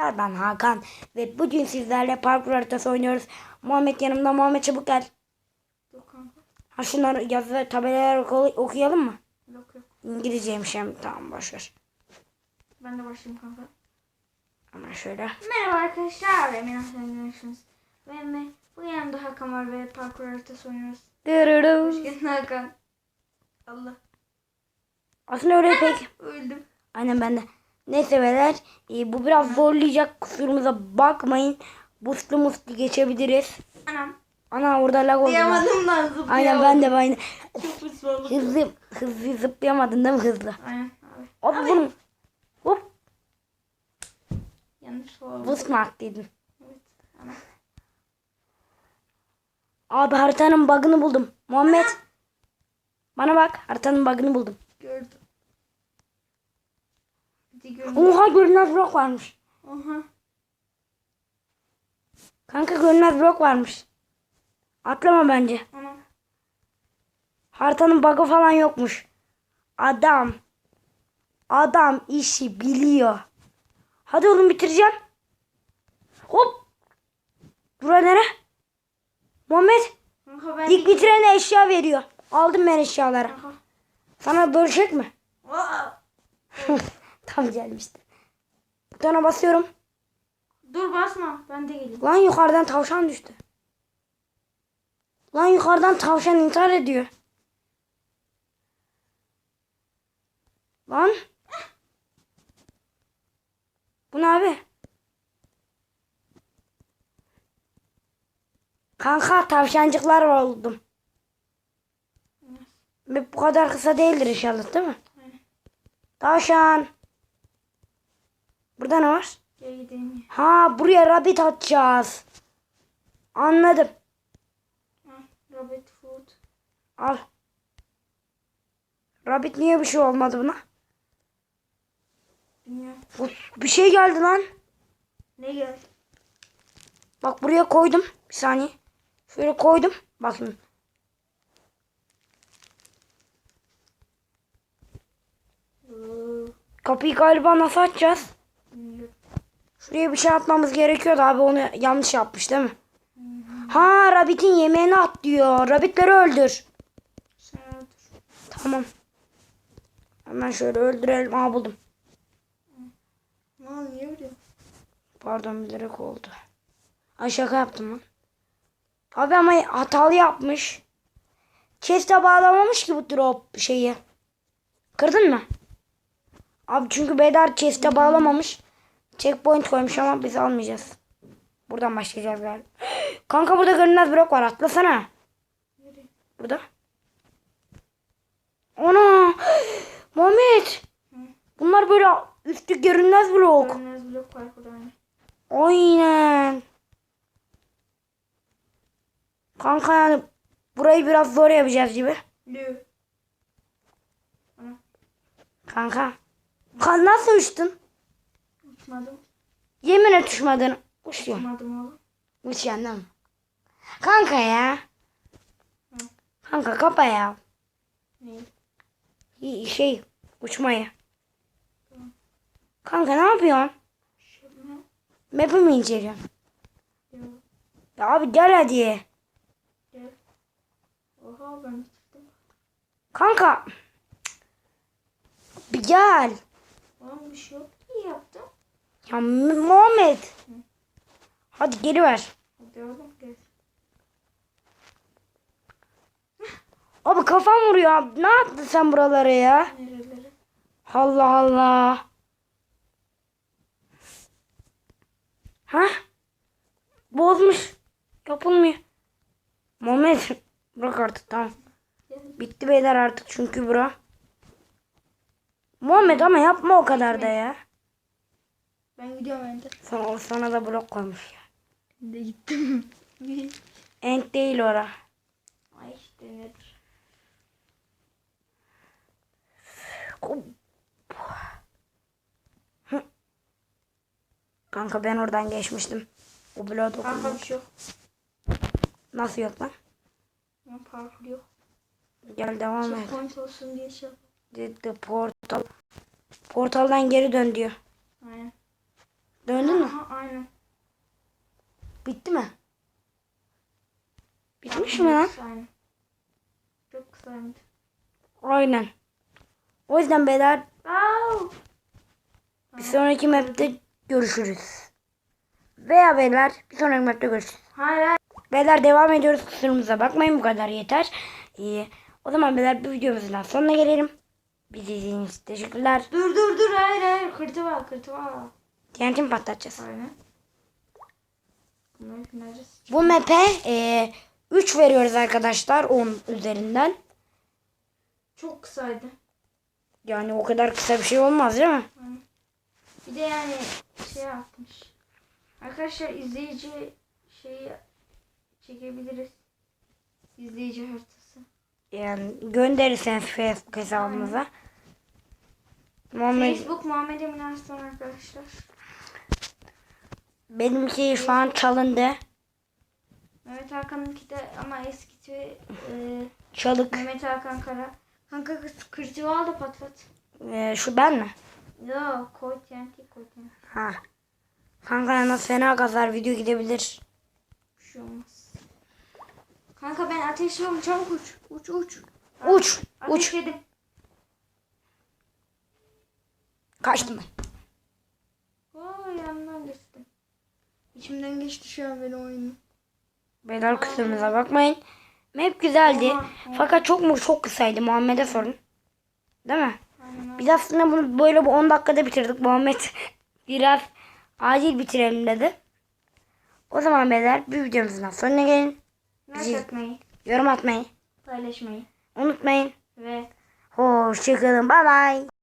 Ben Hakan ve bugün sizlerle parkur haritası oynuyoruz. Muhammed yanımda. Muhammed çabuk gel. Yok kanka. Ha şunları yazı tabelalar oku- okuyalım mı? Yok yok. İngilizceymiş hem. Tamam boşver. Ben de başlayayım kanka. Hemen şöyle. Merhaba arkadaşlar. Aslan Gençsiniz. Ve me, bu yanımda Hakan var ve parkur haritası oynuyoruz. Hoş Dırırı. geldin Hakan. Allah. Aslında öyle pek. Öldüm. Aynen ben de. Neyse beyler. e, bu biraz zorlayacak. Kusurumuza bakmayın. Buslu muslu geçebiliriz. Anam. Ana orada lag oldu. lan. Diyamadım lan zıplayamadım. Aynen ben de de. Çok pis. Hızlı, hızlı zıplayamadın değil mi hızlı? Aynen abi. Hop bunu. Hop. Yanlış oldu. Bus mu attıydın? Evet. Abi haritanın bug'ını buldum. Muhammed. Bana bak. Haritanın bug'ını buldum. Gördüm. Hadi gördüm. Oha görünmez blok varmış. Oha. Kanka görünmez blok varmış. Atlama bence. Anam. Haritanın bug'ı falan yokmuş. Adam. Adam işi biliyor. Hadi oğlum bitireceğim. Hop. Bura nere? Muhammed. Ben İlk bitirene eşya veriyor. Aldım ben eşyaları. Kanka. Sana bölecek mi? Tam gelmişti. Butona basıyorum. Dur basma. Ben de geleyim. Lan yukarıdan tavşan düştü. Lan yukarıdan tavşan intihar ediyor. Lan. Bu ne abi? Kanka tavşancıklar oldum. Bu kadar kısa değildir inşallah değil mi? Tavşan. Burada ne var? Ha buraya rabbit atacağız. Anladım. Rabbit food. Al. Rabbit niye bir şey olmadı buna? Bilmiyorum. Bir şey geldi lan. Ne gel? Bak buraya koydum. Bir saniye. Şöyle koydum. Bakın. Kapıyı galiba nasıl açacağız? Şuraya bir şey atmamız gerekiyordu abi. Onu yanlış yapmış değil mi? Ha Rabbit'in yemeğini at diyor. Rabbitleri öldür. Sen öldür. Tamam. Hemen şöyle öldürelim. Aa buldum. Lan niye vuruyor? Pardon bilerek oldu. Ay şaka yaptım lan. Abi ama hatalı yapmış. Chest'e bağlamamış ki bu drop şeyi. Kırdın mı? Abi çünkü Bedar chest'e bağlamamış. Checkpoint koymuş ama biz almayacağız. Buradan başlayacağız galiba. Kanka burada görünmez blok var. Atlasana. Nereye? Burada. Ana. Muhammed. Bunlar böyle üstü görünmez blok. Görünmez blok var burada. Aynen. Kanka yani burayı biraz zor yapacağız gibi. Lü. Kanka. Kan nasıl uçtun? Uçmadım. Yemin et uçmadın. Uçuyorum. Uçmadım oğlum. Uç yandan. Kanka ya. Kanka kapa ya. Ne? Şey uçmayı. Kanka ne yapıyorsun? Mi? Map'i mi inceliyorsun? Yok. Ya abi gel hadi. Gel. Oha ben bitirdim. Kanka. Bir gel. Oğlum bir şey yok. İyi yaptım. Ya Muhammed. Hadi geri ver. Hadi oğlum gel. Abi kafam vuruyor. abi. Ne yaptın sen buralara ya? Nereleri? Allah Allah. Ha? Bozmuş. Yapılmıyor. Muhammed bırak artık tamam. Bitti beyler artık çünkü bura. Muhammed ama yapma o kadar da ya. Ben gidiyorum Ender. Sana, sana da blok koymuş ya. Ben de gittim. Enk değil ora. Ay işte nedir? Kanka ben oradan geçmiştim. O bloğa Kanka dokundum. bir şey yok. Nasıl yok lan? Ben parkur yok. Gel devam et. Checkpoint olsun diye şey yaptım. Dedi portal. Portaldan geri dön diyor. Aynen. Döndün mü? Aynen. Bitti mi? Bitmiş mi lan? Aynen. Çok kısaydı. Aynen. O yüzden beyler Wow. bir sonraki map'te görüşürüz. Veya beyler bir sonraki map'te görüşürüz. Hayır. Beyler devam ediyoruz. Kusurumuza bakmayın bu kadar yeter. İyi. O zaman beyler bir videomuzun daha sonuna gelelim. Bizi izlediğiniz için teşekkürler. Dur dur dur hayır hayır. Kırtı var kırtı var. TNT mi patlatacağız? Aynen. Bu map'e 3 veriyoruz arkadaşlar 10 üzerinden. Çok kısaydı. Yani o kadar kısa bir şey olmaz değil mi? Bir de yani şey yapmış. Arkadaşlar izleyici şeyi çekebiliriz. İzleyici haritası. Yani gönderirseniz Facebook hesabımıza. Muhammed, Facebook Muhammed Emin Arslan arkadaşlar. Benimki şu an çalındı. Mehmet Hakan'ınki de ama eski e, Çalık. Mehmet Hakan Kara. Kanka kırtığı al da patlat. E, şu ben mi? Yo koy TNT koy TNT. Ha. Kanka nasıl fena kazar video gidebilir. Bir şey olmaz. Kanka ben ateşliyorum çabuk uç. Uç uç. Uç. Uç. Ateşledim. Kaçtım ben. Aa yanından geçtim. İçimden geçti şu an beni oyunun. Beyler kusurumuza bakmayın. Map güzeldi. Oha, Fakat çok mu çok kısaydı Muhammed'e sorun. Değil mi? Aynen. Biz aslında bunu böyle bu 10 dakikada bitirdik. Muhammed biraz acil bitirelim dedi. O zaman beyler bir videomuzun sonuna gelin. Like atmayı, Yorum atmayı paylaşmayı unutmayın. ve Hoşçakalın. Bye bye.